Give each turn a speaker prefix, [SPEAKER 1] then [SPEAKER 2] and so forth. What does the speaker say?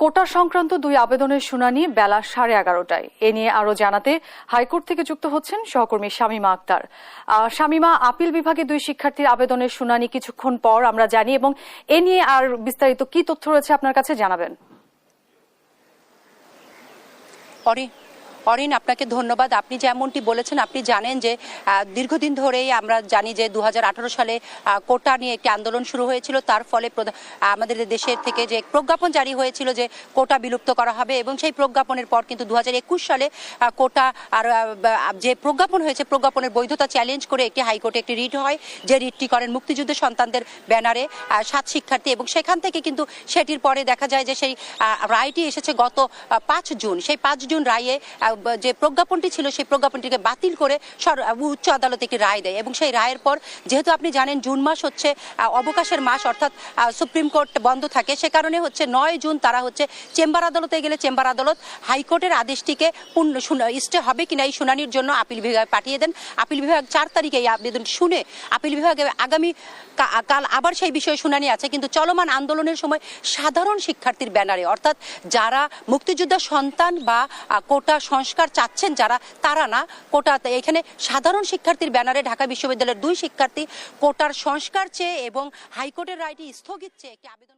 [SPEAKER 1] কোটা সংক্রান্ত দুই আবেদনের শুনানি বেলা সাড়ে এগারোটায়। এ নিয়ে আরও জানাতে হাইকোর্ট থেকে যুক্ত হচ্ছেন সহকর্মী শামীমা আক্তার। শামীমা, আপিল বিভাগে দুই শিক্ষার্থীর আবেদনের শুনানি কিছুক্ষণ পর আমরা জানি এবং এ নিয়ে আর বিস্তারিত কি তথ্য রয়েছে আপনার কাছে জানাবেন।
[SPEAKER 2] অরিন আপনাকে ধন্যবাদ। আপনি যেমনটি বলেছেন, আপনি জানেন যে দীর্ঘদিন ধরেই আমরা জানি যে দু হাজার আঠারো সালে কোটা নিয়ে একটি আন্দোলন শুরু হয়েছিল। তার ফলে আমাদের দেশের থেকে যে প্রজ্ঞাপন জারি হয়েছিল যে, কোটা বিলুপ্ত করা হবে এবং সেই প্রজ্ঞাপনের পর কিন্তু দু হাজার একুশ সালে কোটা আর যে প্রজ্ঞাপন হয়েছে, প্রজ্ঞাপনের বৈধতা চ্যালেঞ্জ করে একটি হাইকোর্টে একটি রিট হয়, যে রিটটি করেন মুক্তিযুদ্ধের সন্তানদের ব্যানারে সাত শিক্ষার্থী এবং সেখান থেকে কিন্তু সেটির পরে দেখা যায় যে সেই রায়টি এসেছে গত পাঁচ জুন। সেই পাঁচ জুন রায়ে যে প্রজ্ঞাপনটি ছিল, সেই প্রজ্ঞাপনটিকে বাতিল করে উচ্চ আদালত একটি রায় দেয়। এবং সেই রায়ের পর, যেহেতু আপনি জানেন জুন মাস হচ্ছে অবকাশের মাস, অর্থাৎ সুপ্রিম কোর্ট বন্ধ থাকে, সে কারণে হচ্ছে নয় জুন তারা হচ্ছে চেম্বার আদালতে গেলে চেম্বার আদালত হাইকোর্টের আদেশটিকে পূর্ণ স্টে হবে কিনা এই শুনানির জন্য আপিল বিভাগে পাঠিয়ে দেন। আপিল বিভাগ চার তারিখে এই আবেদন শুনে আপিল বিভাগে আগামী কাল আবার সেই বিষয়ে শুনানি আছে। কিন্তু চলমান আন্দোলনের সময় সাধারণ শিক্ষার্থীর ব্যানারে, অর্থাৎ যারা মুক্তিযোদ্ধা সন্তান বা কোটা সংস্কার চাচ্ছেন যারা, তারা না। কোটা এখানে সাধারণ শিক্ষার্থীর ব্যানারে ঢাকা বিশ্ববিদ্যালয়ের দুই শিক্ষার্থী কোটার সংস্কার চেয়ে এবং হাইকোর্টের রায়টি স্থগিত চেয়ে একটি আবেদন